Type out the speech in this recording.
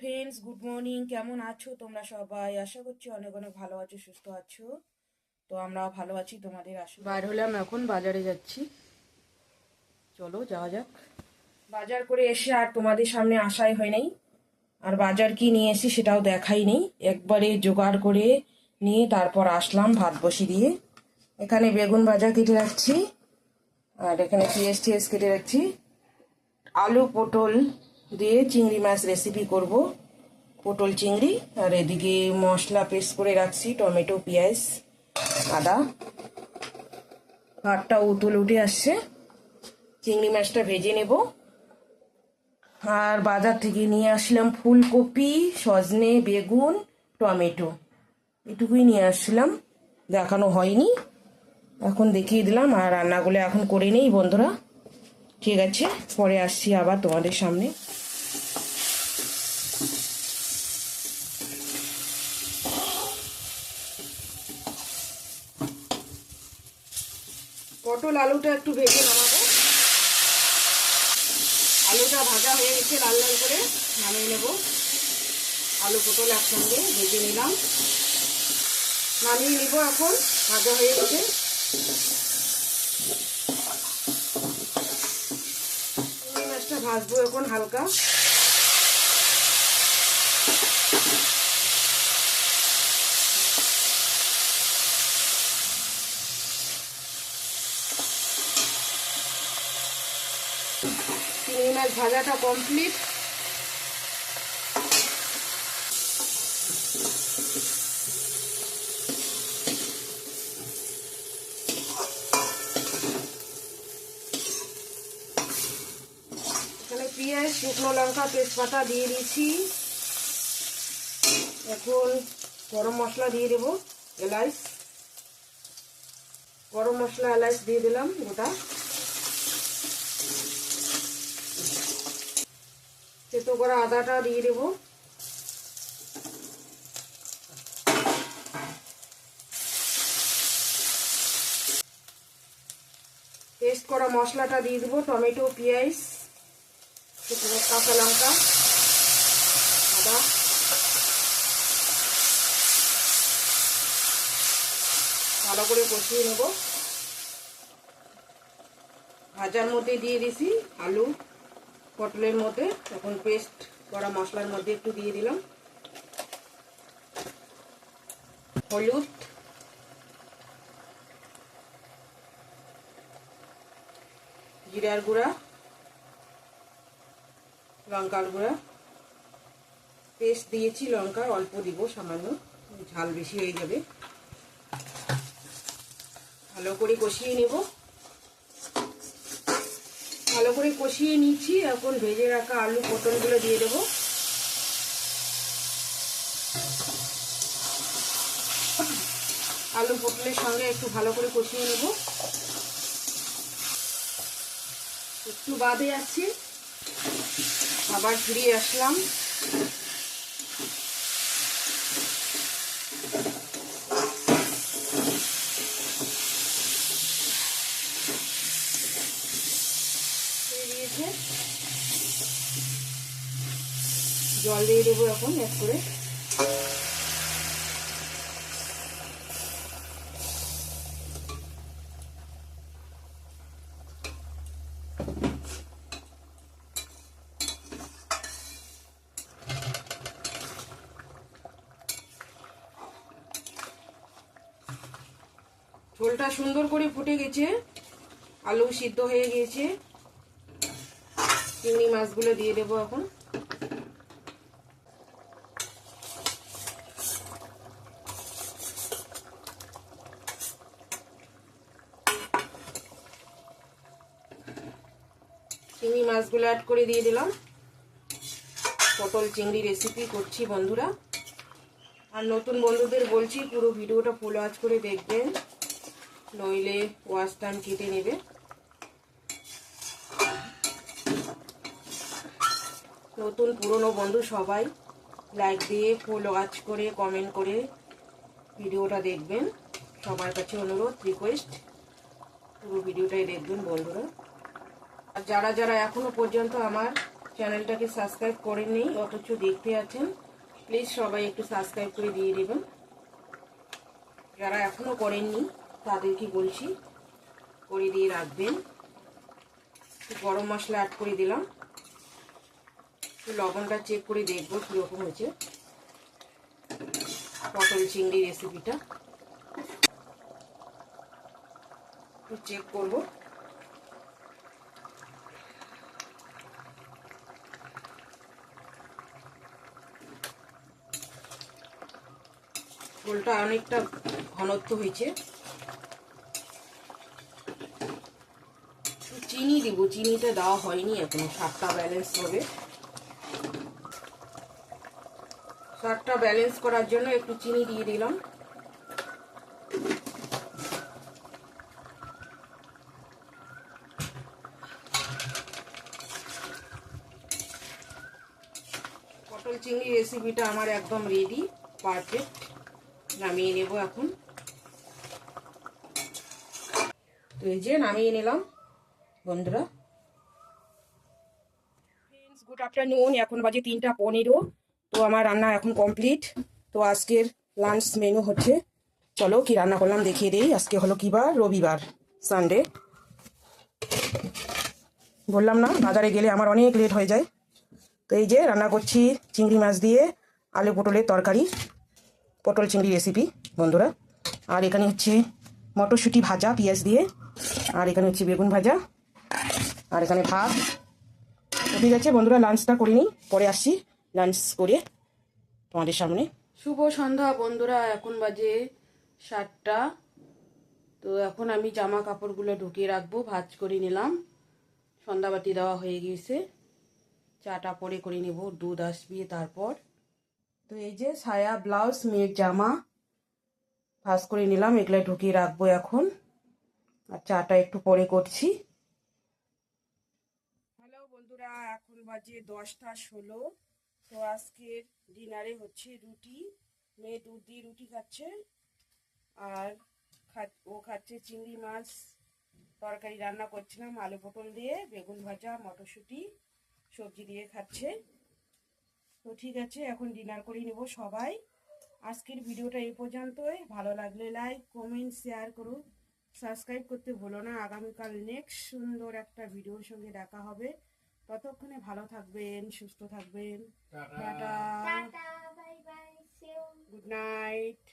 Friends good morning কেমন আছো তোমরা সবাই? আশা করছি অনেক অনেক ভালো আছো সুস্থ আছো। তো আমরা ভালো আছি তোমাদের আশা বাইর হলাম এখন বাজারে যাচ্ছি। চলো যাওয়া যাক। বাজার করে এসে আর তোমাদের সামনে আসাই হয় নাই। আর বাজার কি নিয়ে এসি সেটাও দেখাই নেই। একবারে জোগাড় করে নিয়ে তারপর আসলাম ভাত বসি দিয়ে। এখানে বেগুন ভাজা কেটে রাখছি। আর এখানে পেঁয়াজ টিয়াজ কেটে রাখছি। আলু পটল দিয়ে চিংড়ি মাছ রেসিপি করব। পটল চিংড়ি, আর এদিকে মশলা পেস্ট করে রাখছি, টমেটো, পেঁয়াজ, আদা। ভাতটা উতুল উঠে আসছে। চিংড়ি মাছটা ভেজে নেব। আর বাজার থেকে নিয়ে আসলাম ফুলকপি, সজনে, বেগুন, টমেটো। এটুকুই নিয়ে আসলাম। দেখানো হয়নি। এখন দেখিয়ে দিলাম, আর রান্নাগুলো এখন করে নেই বন্ধুরা। ঠিক আছে, পরে আসছি আবার তোমাদের সামনে। পটল আলুটা একটু ভেজে নামাবো। আলুটা ভাজা হয়ে গেছে, লাল লাল করে নামিয়ে নেব। আলু পটল একসঙ্গে ভেজে নিলাম। নামিয়ে নিব এখন, ভাজা হয়ে গেছে। মাছটা ভাজবো এখন হালকা চিংড়ি মাছ ভাজাটা কমপ্লিট এখানে পেঁয়াজ, শুকনো লঙ্কা, তেজপাতা দিয়ে দিয়েছি এখন গরম মশলা দিয়ে দেবো এলাচ গরম মশলা এলাচ দিয়ে দিলাম গোটা। তেতো করা আদাটা দিয়ে দেবো। পেস্ট করা মশলাটা দিয়ে দেবো, টমেটো, পেঁয়াজ, শুকনো কাঁচা লঙ্কা, আদা। ভালো করে কষিয়ে নেব। ভাজার মধ্যে দিয়ে দিছি আলু। পটলের মধ্যে এখন পেস্ট করা মশলার মধ্যে একটু দিয়ে দিলাম। হলুদ। জিরার গুঁড়া। লঙ্কার গুঁড়া। পেস্ট দিয়েছি লঙ্কা, অল্প দিব, সামান্য। ঝাল বেশি হয়ে যাবে। ভালো করে কষিয়ে নেব। ভালো করে কষিয়ে নিচ্ছি। এখন ভেজে রাখা আলু পটলগুলো দিয়ে দেবো। আলু পটলের সঙ্গে একটু ভালো করে কষিয়ে নেব। একটু বাদে আছি আবার ফিরিয়ে আসলাম। দিয়েছে জল দিয়ে দেবো এখন এক করে। ঝোলটা সুন্দর করে ফুটে গেছে, আলু সিদ্ধ হয়ে গিয়েছে চিংড়ি মাছগুলো দিয়ে দেবো এখন। চিংড়ি মাছগুলো অ্যাড করে দিয়ে দিলাম। পটল চিংড়ি রেসিপি করছি বন্ধুরা। আর নতুন বন্ধুদের বলছি, পুরো ভিডিওটা ফুল ওয়াচ করে দেখবেন। নইলে ওয়াচ টাইম কেটে নেবে। নতুন পুরনো বন্ধু সবাই। লাইক দিয়ে ফুল ওয়াচ করে কমেন্ট করে ভিডিওটা দেখবেন। সবার কাছে অনুরোধ রিকোয়েস্ট পুরো ভিডিওটাই দেখবেন বন্ধুরা। আর যারা যারা এখনও পর্যন্ত আমার চ্যানেলটাকে সাবস্ক্রাইব করেননি, অথচ দেখতে আছেন প্লিজ সবাই একটু সাবস্ক্রাইব করে দিয়ে দেবেন। যারা এখনও করেননি, তাদেরকে বলছি, করে দিয়ে রাখবেন। গরম মশলা অ্যাড করে দিলাম। লবণটা চেক করে দেখব কীরকম হয়েছে। পটল চিংড়ি রেসিপিটা চেক করব। ঝোলটা অনেকটা ঘনত্ব হয়েছে। চিনি দিব, চিনিটা দেওয়া হয়নি এখনও সাতটা ব্যালেন্স হবে। স্বাদটা ব্যালেন্স করার জন্য একটু চিনি দিয়ে দিলাম। পটল চিংড়ি রেসিপিটা আমার একদম রেডি পারফেক্ট নামিয়ে নেব এখন। তো এই যে নামিয়ে নিলাম, বন্ধুরা। গুড আফটারনুন এখন বাজে তিনটা পনেরো। তো আমার রান্না এখন কমপ্লিট তো আজকের লাঞ্চ মেনু হচ্ছে, চলো কি রান্না করলাম দেখিয়ে দিই। আজকে হলো কি বার রবিবার সানডে বললাম না, বাজারে গেলে আমার অনেক লেট হয়ে যায়। তো এই যে রান্না করছি চিংড়ি মাছ দিয়ে আলু পটলের তরকারি, পটল চিংড়ি রেসিপি বন্ধুরা। আর এখানে হচ্ছে মটরশুঁটি ভাজা, পেঁয়াজ দিয়ে। আর এখানে হচ্ছে বেগুন ভাজা। আর এখানে ভাত। ঠিক আছে বন্ধুরা লাঞ্চটা করে নিই, পরে আসছি। লাঞ্চ করে তোমাদের সামনে। শুভ সন্ধ্যা বন্ধুরা, এখন বাজে সাতটা। তো এখন আমি জামা কাপড়গুলো ঢুকিয়ে রাখব, ভাজ করে নিলাম। সন্ধ্যাবাতি দেওয়া হয়ে গিয়েছে। চাটা পরে করে নেব, দুধ আসবে তারপর। তো এই যে সায়া ব্লাউজ, মেয়ের জামা, ভাজ করে নিলাম, এগুলো ঢুকিয়ে রাখব এখন। আর চাটা একটু পরে করছি। হ্যালো বন্ধুরা, এখন বাজে দশটা ষোলো। তো আজকের ডিনারে হচ্ছে রুটি। মেয়ে দুধ দিয়ে রুটি খাচ্ছে আর ও খাচ্ছে চিংড়ি মাছ। তরকারি রান্না করছিলাম, আলু পটল দিয়ে, বেগুন ভাজা, মটরশুঁটি, সবজি দিয়ে খাচ্ছে। তো ঠিক আছে, এখন ডিনার করে নেব সবাই। আজকের ভিডিওটা এই পর্যন্তই। ভালো লাগলে লাইক, কমেন্ট, শেয়ার করুন। সাবস্ক্রাইব করতে ভুলো না। আগামীকাল নেক্সট সুন্দর একটা ভিডিওর সঙ্গে দেখা হবে। ততক্ষণে ভালো থাকবেন সুস্থ থাকবেন। টাটা। Good night